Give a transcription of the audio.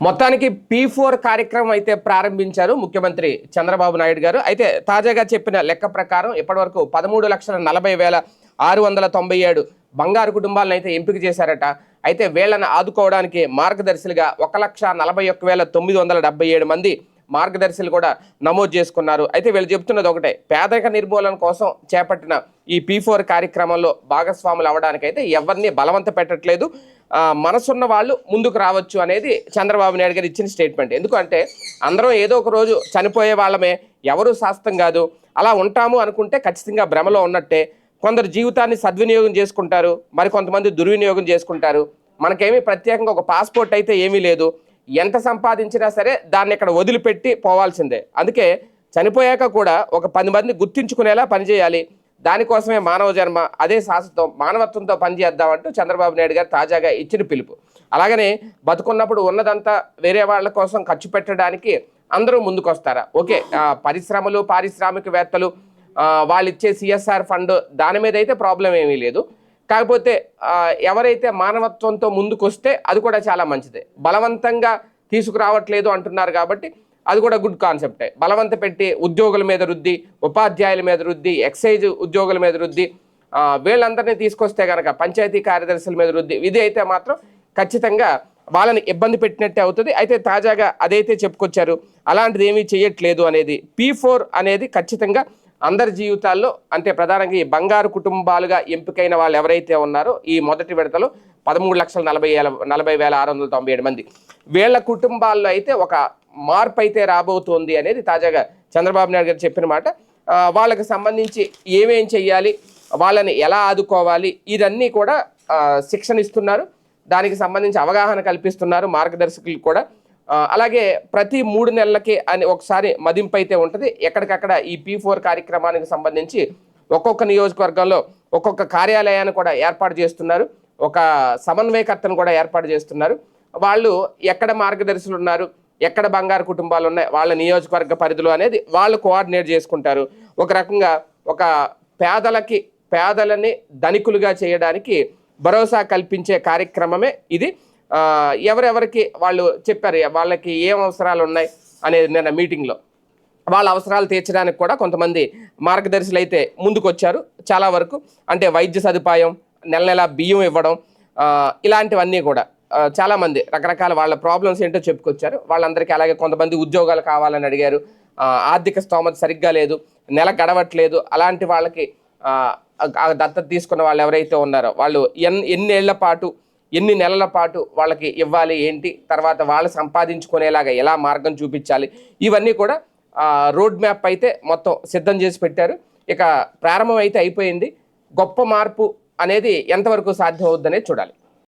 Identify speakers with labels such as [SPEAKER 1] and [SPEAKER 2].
[SPEAKER 1] మొత్తానికి P four కార్యక్రమం అయితే ప్రారంభించారు ముఖ్యమంత్రి చంద్రబాబు నాయుడు గారు. అయితే తాజాగా చెప్పిన లెక్క ప్రకారం ఇప్పటివరకు పదమూడు లక్షల నలభై వేల ఆరు వందల తొంభై ఏడు బంగారు కుటుంబాలను అయితే ఎంపిక చేశారట. అయితే వీళ్ళని ఆదుకోవడానికి మార్గదర్శులుగా ఒక లక్ష నలభై ఒక్క వేల తొమ్మిది వందల డెబ్బై ఏడు మంది మార్గదర్శులు కూడా నమోదు చేసుకున్నారు. అయితే వీళ్ళు చెప్తున్నది ఒకటే పేదరిక నిర్మూలన కోసం చేపట్టిన ఈ పీ ఫోర్ కార్యక్రమంలో భాగస్వాములు అవ్వడానికైతే ఎవరిని బలవంత పెట్టట్లేదు. మనసున్న వాళ్ళు ముందుకు రావచ్చు అనేది చంద్రబాబు నాయుడు గారు ఇచ్చిన స్టేట్మెంట్. ఎందుకంటే అందరం ఏదో ఒక రోజు చనిపోయే వాళ్ళమే ఎవరు శాస్త్రం కాదు. అలా ఉంటాము అనుకుంటే ఖచ్చితంగా భ్రమలో ఉన్నట్టే. కొందరు జీవితాన్ని సద్వినియోగం చేసుకుంటారు మరి కొంతమంది దుర్వినియోగం చేసుకుంటారు. మనకేమీ ప్రత్యేకంగా ఒక పాస్పోర్ట్ అయితే ఏమీ లేదు. ఎంత సంపాదించినా సరే దాన్ని ఇక్కడ వదిలిపెట్టి పోవాల్సిందే. అందుకే చనిపోయాక కూడా ఒక పది మంది గుర్తించుకునేలా పనిచేయాలి దానికోసమే మానవ జన్మ అదే శాశ్వతం మానవత్వంతో పనిచేద్దామంటూ చంద్రబాబు నాయుడు గారు తాజాగా ఇచ్చిన పిలుపు. అలాగనే బతుకున్నప్పుడు ఉన్నదంతా వేరే వాళ్ళ కోసం ఖర్చు పెట్టడానికి అందరూ ముందుకొస్తారా? ఓకే పరిశ్రమలు పారిశ్రామికవేత్తలు వాళ్ళు ఇచ్చే సిఎస్ఆర్ ఫండ్ దాని మీద అయితే ప్రాబ్లం ఏమీ లేదు. కాకపోతే ఎవరైతే మానవత్వంతో ముందుకొస్తే అది కూడా చాలా మంచిదే. బలవంతంగా తీసుకురావట్లేదు అంటున్నారు కాబట్టి అది కూడా గుడ్ కాన్సెప్టే. బలవంత పెట్టి ఉద్యోగుల మీద రుద్ది ఉపాధ్యాయుల మీద రుద్ది ఎక్సైజ్ ఉద్యోగుల మీద రుద్ది వీళ్ళందరినీ తీసుకొస్తే కనుక పంచాయతీ కార్యదర్శుల మీద రుద్ది ఇది అయితే మాత్రం ఖచ్చితంగా వాళ్ళని ఇబ్బంది పెట్టినట్టే అవుతుంది. అయితే తాజాగా అదైతే చెప్పుకొచ్చారు అలాంటిది ఏమీ చేయట్లేదు అనేది. పీ ఫోర్ అనేది ఖచ్చితంగా అందరి జీవితాల్లో అంటే ప్రధానంగా ఈ బంగారు కుటుంబాలుగా ఎంపికైన వాళ్ళు ఎవరైతే ఉన్నారో ఈ మొదటి విడతలో పదమూడు లక్షల నలభై వేల నలభై వేల ఆరు వందల తొంభై ఏడు మంది. వీళ్ళ కుటుంబాల్లో అయితే ఒక మార్పు అయితే రాబోతోంది అనేది తాజాగా చంద్రబాబు నాయుడు గారు చెప్పిన మాట. వాళ్ళకి సంబంధించి ఏమేం చెయ్యాలి వాళ్ళని ఎలా ఆదుకోవాలి ఇదన్నీ కూడా శిక్షణ ఇస్తున్నారు. దానికి సంబంధించి అవగాహన కల్పిస్తున్నారు మార్గదర్శకులు కూడా. అలాగే ప్రతి మూడు నెలలకి అని ఒకసారి మదింపు అయితే ఉంటుంది. ఎక్కడికక్కడ ఈ పీ ఫోర్ కార్యక్రమానికి సంబంధించి ఒక్కొక్క నియోజకవర్గంలో ఒక్కొక్క కార్యాలయాన్ని కూడా ఏర్పాటు చేస్తున్నారు. ఒక సమన్వయకర్తను కూడా ఏర్పాటు చేస్తున్నారు. వాళ్ళు ఎక్కడ మార్గదర్శులు ఉన్నారు ఎక్కడ బంగారు కుటుంబాలు ఉన్నాయి వాళ్ళ నియోజకవర్గ పరిధిలో అనేది వాళ్ళు కోఆర్డినేట్ చేసుకుంటారు. ఒక రకంగా ఒక పేదలకి పేదలని ధనికులుగా చేయడానికి భరోసా కల్పించే కార్యక్రమమే ఇది. ఎవరెవరికి వాళ్ళు చెప్పారు వాళ్ళకి ఏం అవసరాలు ఉన్నాయి అనేది నిన్న మీటింగ్లో. వాళ్ళ అవసరాలు తీర్చడానికి కూడా కొంతమంది మార్గదర్శులు అయితే ముందుకొచ్చారు చాలా వరకు. అంటే వైద్య సదుపాయం నెల నెల బియ్యం ఇవ్వడం ఇలాంటివన్నీ కూడా. చాలామంది రకరకాల వాళ్ళ ప్రాబ్లమ్స్ ఏంటో చెప్పుకొచ్చారు. వాళ్ళందరికీ అలాగే కొంతమంది ఉద్యోగాలు కావాలని అడిగారు. ఆర్థిక స్తోమత సరిగ్గా లేదు నెల గడవట్లేదు. అలాంటి వాళ్ళకి దత్తత తీసుకున్న వాళ్ళు ఎవరైతే ఉన్నారో వాళ్ళు ఎన్ ఎన్నేళ్ళ పాటు ఎన్ని నెలల పాటు వాళ్ళకి ఇవ్వాలి ఏంటి? తర్వాత వాళ్ళు సంపాదించుకునేలాగా ఎలా మార్గం చూపించాలి? ఇవన్నీ కూడా రోడ్ మ్యాప్ అయితే మొత్తం సిద్ధం చేసి పెట్టారు. ఇక ప్రారంభం అయితే అయిపోయింది. గొప్ప మార్పు అనేది ఎంతవరకు సాధ్యం అవుద్దనేది చూడాలి.